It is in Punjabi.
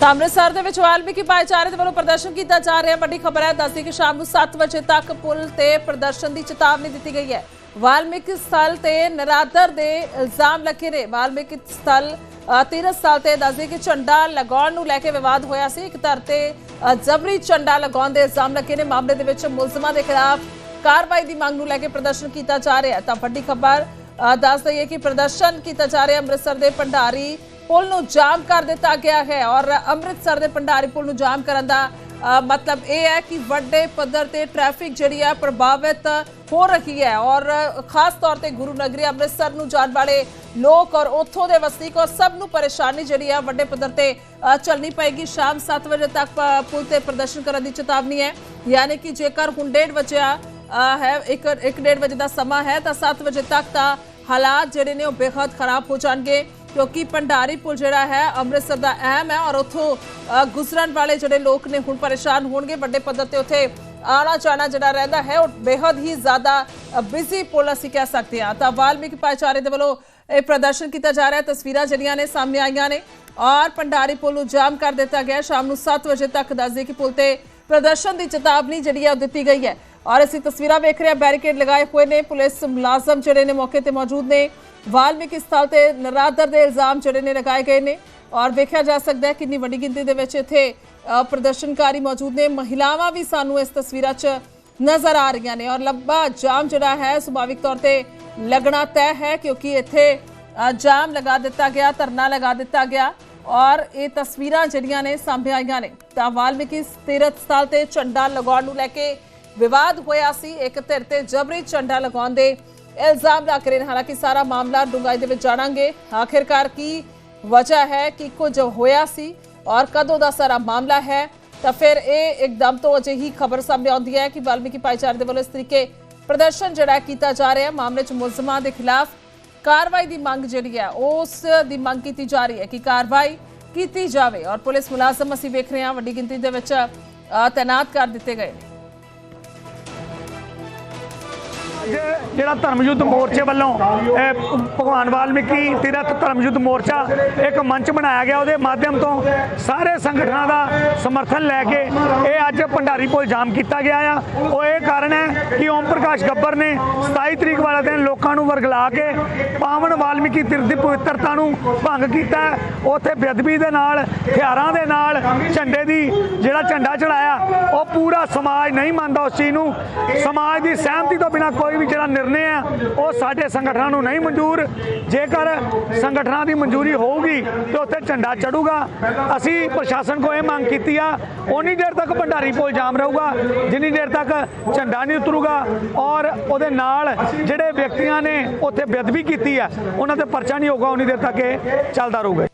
ਤਾਂ ਅੰਮ੍ਰਿਤਸਰ ਦੇ ਵਿੱਚ ਵਾਲਮੀਕੀ ਭਾਈਚਾਰੇ ਦੇ ਵੱਲੋਂ ਪ੍ਰਦਰਸ਼ਨ ਕੀਤਾ ਜਾ ਰਿਹਾ। ਵੱਡੀ ਖਬਰ ਹੈ ਦੱਸਦੀ ਕਿ ਸ਼ਾਮ ਨੂੰ 7 ਵਜੇ ਤੱਕ ਪੁਲ ਤੇ ਪ੍ਰਦਰਸ਼ਨ ਦੀ ਚੇਤਾਵਨੀ ਦਿੱਤੀ ਗਈ ਹੈ। ਵਾਲਮੀਕੀ ਸਥਲ ਤੇ ਨਰਾਦਰ ਦੇ ਇਲਜ਼ਾਮ ਲੱਗੇ ਨੇ। ਵਾਲਮੀਕੀ ਸਥਲ ਅ, ਤੀਰਥ ਸਥਲ ਤੇ ਦੱਸਦੀ ਕਿ ਝੰਡਾ ਲਗਾਉਣ ਨੂੰ ਲੈ ਕੇ ਵਿਵਾਦ ਹੋਇਆ ਸੀ। ਇੱਕ ਧਰ ਤੇ ਜਬਰੀ ਝੰਡਾ ਲਗਾਉਣ ਦੇ ਇਲਜ਼ਾਮ ਲੱਗੇ ਨੇ। ਮਾਮਲੇ ਦੇ ਵਿੱਚ ਮੁਲਜ਼ਮਾਂ ਦੇ ਖਿਲਾਫ ਕਾਰਵਾਈ ਦੀ ਮੰਗ ਨੂੰ ਲੈ ਕੇ ਪ੍ਰਦਰਸ਼ਨ ਕੀਤਾ ਜਾ ਰਿਹਾ ਤਾਂ ਵੱਡੀ ਖਬਰ ਦੱਸ ਦਈਏ ਕਿ ਪ੍ਰਦਰਸ਼ਨ ਕੀਤਾ ਜਾ ਰਿਹਾ ਅੰਮ੍ਰਿਤਸਰ ਦੇ ਭੰਡਾਰੀ ਪੁਲ ਨੂੰ ਜਾਮ ਕਰ ਦਿੱਤਾ ਗਿਆ ਹੈ ਔਰ ਅੰਮ੍ਰਿਤਸਰ ਦੇ ਭੰਡਾਰੀ ਪੁਲ ਨੂੰ ਜਾਮ ਕਰਨ ਦਾ ਮਤਲਬ ਇਹ ਹੈ ਕਿ ਵੱਡੇ ਪੱਧਰ ਤੇ ਟ੍ਰੈਫਿਕ ਜਿਹੜੀ ਹੈ ਪ੍ਰਭਾਵਿਤ ਹੋ ਰਹੀ ਹੈ ਔਰ ਖਾਸ ਤੌਰ ਤੇ ਗੁਰੂ ਨਗਰੀ ਅੰਮ੍ਰਿਤਸਰ ਨੂੰ ਜਾਣ ਵਾਲੇ ਲੋਕ ਔਰ ਉੱਥੋਂ ਦੇ ਵਸਨੀਕ ਔਰ ਸਭ ਨੂੰ ਪਰੇਸ਼ਾਨੀ ਜਿਹੜੀ ਹੈ ਵੱਡੇ ਪੱਧਰ ਤੇ ਚੱਲਣੀ ਪਏਗੀ। ਸ਼ਾਮ 7 ਵਜੇ ਤੱਕ ਪੁਲ ਤੇ ਪ੍ਰਦਰਸ਼ਨ ਕਰਨ ਦੀ ਚੇਤਾਵਨੀ ਹੈ। ਯਾਨੀ ਕਿ ਜੇਕਰ ਹੁਣ 1:30 ਵਜੇ ਹੈ, ਇੱਕ ਇੱਕ ਡੇਢ ਵਜੇ ਦਾ ਸਮਾਂ ਹੈ ਤਾਂ 7 ਵਜੇ ਤੱਕ ਤਾਂ ਹਾਲਾਤ ਜਿਹੜੇ ਨੇ ਉਹ ਬੇਹੱਦ ਖਰਾਬ ਹੋ ਜਾਣਗੇ। ਕਿਉਂਕਿ ਭੰਡਾਰੀ ਪੁਲ ਜਿਹੜਾ ਹੈ ਅੰਮ੍ਰਿਤਸਰ ਦਾ ਅਹਿਮ ਹੈ ਔਰ ਉੱਥੋਂ ਗੁਜ਼ਰਨ ਵਾਲੇ ਜਿਹੜੇ ਲੋਕ ਨੇ ਹੁਣ ਪਰੇਸ਼ਾਨ ਹੋਣਗੇ, ਵੱਡੇ ਪੱਧਰ ਤੇ ਉੱਥੇ ਆਣਾ ਜਾਣਾ ਜਿਹੜਾ ਰਹਿੰਦਾ ਹੈ, ਉਹ ਬੇहद ਹੀ ਜ਼ਿਆਦਾ ਬਿਜ਼ੀ ਪੁਲ ਅਸੀਂ ਕਹਿ ਸਕਦੇ ਹਾਂ। ਤਾਂ ਵਾਲਮੀਕ ਭਾਈਚਾਰੇ ਦੇ ਵੱਲੋਂ ਇਹ ਪ੍ਰਦਰਸ਼ਨ ਕੀਤਾ ਜਾ ਰਿਹਾ ਤਸਵੀਰਾਂ ਜਿਹੜੀਆਂ ਨੇ ਸਾਹਮਣੇ ਆਈਆਂ ਨੇ ਔਰ ਭੰਡਾਰੀ ਪੁਲ ਨੂੰ ਜਾਮ ਕਰ ਦਿੱਤਾ ਗਿਆ ਸ਼ਾਮ ਨੂੰ 7 ਵਜੇ ਤੱਕ ਦੱਸਦੇ ਕਿ ਪੁਲ ਤੇ ਪ੍ਰਦਰਸ਼ਨ ਦੀ ਚੇਤਾਵਨੀ ਜਿਹੜੀ ਹੈ ਉਹ ਦਿੱਤੀ ਗਈ ਹੈ। ਔਰ ਅਸੀਂ ਤਸਵੀਰਾਂ ਵੇਖ ਰਹੇ ਹਾਂ ਬੈਰੀਕੇਡ ਲਗਾਏ ਹੋਏ ਨੇ, ਪੁਲਿਸ ਮੁਲਾਜ਼ਮ ਜਿਹੜੇ ਨੇ ਮੌਕੇ ਤੇ ਮੌਜੂਦ ਨੇ। ਵਾਲਮੀਕੀ ਸਥਲ ਤੇ ਨਰਾਦਰ ਦੇ ਇਲਜ਼ਾਮ ਜਿਹੜੇ ਨੇ ਲਗਾਏ ਗਏ ਨੇ ਔਰ ਵੇਖਿਆ ਜਾ ਸਕਦਾ ਹੈ ਕਿੰਨੀ ਵੱਡੀ ਗਿਣਤੀ ਦੇ ਵਿੱਚ ਇੱਥੇ ਪ੍ਰਦਰਸ਼ਨਕਾਰੀ ਮੌਜੂਦ ਨੇ। ਮਹਿਲਾਵਾਂ ਵੀ ਸਾਨੂੰ ਇਸ ਤਸਵੀਰਾਂ 'ਚ ਨਜ਼ਰ ਆ ਰਹੀਆਂ ਨੇ ਔਰ ਲੰਬਾ ਜਾਮ ਜਿਹੜਾ ਹੈ, ਸੁਭਾਵਿਕ ਤੌਰ ਤੇ ਲੱਗਣਾ ਤੈਅ ਹੈ ਕਿਉਂਕਿ ਇੱਥੇ ਜਾਮ ਲਗਾ ਦਿੱਤਾ ਗਿਆ, ਧਰਨਾ ਲਗਾ ਦਿੱਤਾ ਗਿਆ ਔਰ ਇਹ ਤਸਵੀਰਾਂ ਜਿਹੜੀਆਂ ਨੇ ਸਾਹਮਣੇ ਆਈਆਂ ਨੇ। ਤਾਂ ਵਾਲਮੀਕੀ ਤੀਰਥ ਸਥਲ ਤੇ ਝੰਡਾ ਲਗਾਉਣ ਨੂੰ ਲੈ ਕੇ ਵਿਵਾਦ ਹੋਇਆ ਸੀ। ਇੱਕ ਧਿਰ ਤੇ ਜਬਰੀ ਝੰਡਾ ਲਗਾਉਣ ਦੇ ਇਲਜ਼ਾਮ ਲੱਗ ਰਹੇ ਨੇ। ਹਾਲਾਂਕਿ ਸਾਰਾ ਮਾਮਲਾ ਡੂੰਘਾਈ ਦੇ ਵਿੱਚ ਜਾਣਾਂਗੇ। ਆਖਿਰਕਾਰ ਕੀ ਵਜ੍ਹਾ ਹੈ, ਕਿ ਕੁਝ ਹੋਇਆ ਸੀ ਔਰ ਕਦੋਂ ਦਾ ਸਾਰਾ ਮਾਮਲਾ ਹੈ, ਤਾਂ ਫਿਰ ਇਹ ਇੱਕਦਮ ਤੋਂ ਅਜਿਹੀ ਖਬਰ ਸਾਹਮਣੇ ਆਉਂਦੀ ਹੈ ਕਿ ਵਾਲਮੀਕੀ ਭਾਈਚਾਰੇ ਦੇ ਵੱਲੋਂ ਇਸ ਤਰੀਕੇ ਪ੍ਰਦਰਸ਼ਨ ਜਿਹੜਾ ਕੀਤਾ ਜਾ ਰਿਹਾ ਮਾਮਲੇ 'ਚ ਮੁਲਜ਼ਮਾਂ ਦੇ ਖਿਲਾਫ ਕਾਰਵਾਈ ਦੀ ਮੰਗ ਜਿਹੜੀ ਹੈ, ਉਸ ਦੀ ਮੰਗ ਕੀਤੀ ਜਾ ਰਹੀ ਹੈ ਕਿ ਕਾਰਵਾਈ ਕੀਤੀ ਜਾਵੇ ਔਰ ਪੁਲਿਸ ਮੁਲਾਜ਼ਮ ਅਸੀਂ ਵੇਖ ਰਹੇ ਹਾਂ, ਵੱਡੀ ਗਿਣਤੀ ਦੇ ਵਿੱਚ ਤਾਇਨਾਤ ਕਰ ਦਿੱਤੇ ਗਏ ਨੇ। ਅੱਜ ਜਿਹੜਾ ਧਰਮ ਯੁੱਧ ਮੋਰਚੇ ਵੱਲੋਂ ਭਗਵਾਨ ਵਾਲਮੀਕੀ ਤੀਰਥ ਧਰਮ ਯੁੱਧ ਮੋਰਚਾ ਇੱਕ ਮੰਚ ਬਣਾਇਆ ਗਿਆ, ਉਹਦੇ ਮਾਧਿਅਮ ਤੋਂ ਸਾਰੇ ਸੰਗਠਨਾਂ ਦਾ ਸਮਰਥਨ ਲੈ ਕੇ ਇਹ ਅੱਜ ਭੰਡਾਰੀ ਪੁਲ ਜਾਮ ਕੀਤਾ ਗਿਆ ਆ। ਉਹ ਇਹ ਕਾਰਨ ਹੈ ਕਿ ਓਮ ਪ੍ਰਕਾਸ਼ ਗੱਬਰ ਨੇ 27 ਤਰੀਕ ਵਾਲੇ ਦਿਨ ਲੋਕਾਂ ਨੂੰ ਵਰਗਲਾ ਕੇ ਪਾਵਨ ਵਾਲਮੀਕੀ ਤੀਰਥ ਦੀ ਪਵਿੱਤਰਤਾ ਨੂੰ ਭੰਗ ਕੀਤਾ। ਉੱਥੇ ਬੇਅਦਬੀ ਦੇ ਨਾਲ, ਹਥਿਆਰਾਂ ਦੇ ਨਾਲ ਝੰਡੇ ਦੀ ਜਿਹੜਾ ਝੰਡਾ ਚੜਾਇਆ, ਉਹ ਪੂਰਾ ਸਮਾਜ ਨਹੀਂ ਮੰਨਦਾ ਉਸ ਚੀਜ਼ ਨੂੰ। ਸਮਾਜ ਦੀ ਸਹਿਮਤੀ ਤੋਂ ਬਿਨਾ ਕੋਈ ਵੀ ਜਿਹੜਾ ਨਿਰਣੇ ਆ, ਉਹ ਸਾਡੇ ਸੰਗਠਨਾਂ ਨੂੰ ਨਹੀਂ ਮਨਜ਼ੂਰ। ਜੇਕਰ ਸੰਗਠਨਾਂ ਦੀ ਮਨਜ਼ੂਰੀ ਹੋਊਗੀ, ਤੇ ਉੱਥੇ ਝੰਡਾ ਚੜੂਗਾ। ਅਸੀਂ ਪ੍ਰਸ਼ਾਸਨ ਕੋ ਇਹ ਮੰਗ ਕੀਤੀ ਆ ਉਨੀ ਦੇਰ ਤੱਕ ਭੰਡਾਰੀ ਪੁਲ ਜਾਮ ਰਹੂਗਾ, ਜਿੰਨੀ ਦੇਰ ਤੱਕ ਝੰਡਾ ਨਹੀਂ ਉਤਰੂਗਾ। ਔਰ ਉਹਦੇ ਨਾਲ ਜਿਹੜੇ ਵਿਅਕਤੀਆਂ ਨੇ ਉੱਥੇ ਬੇਅਦਬੀ ਕੀਤੀ ਆ, ਉਹਨਾਂ ਤੇ ਪਰਚਾ ਨਹੀਂ ਹੋਊਗਾ ਉਨੀ ਦੇਰ ਤੱਕ ਇਹ ਚੱਲਦਾ ਰਹੂਗਾ।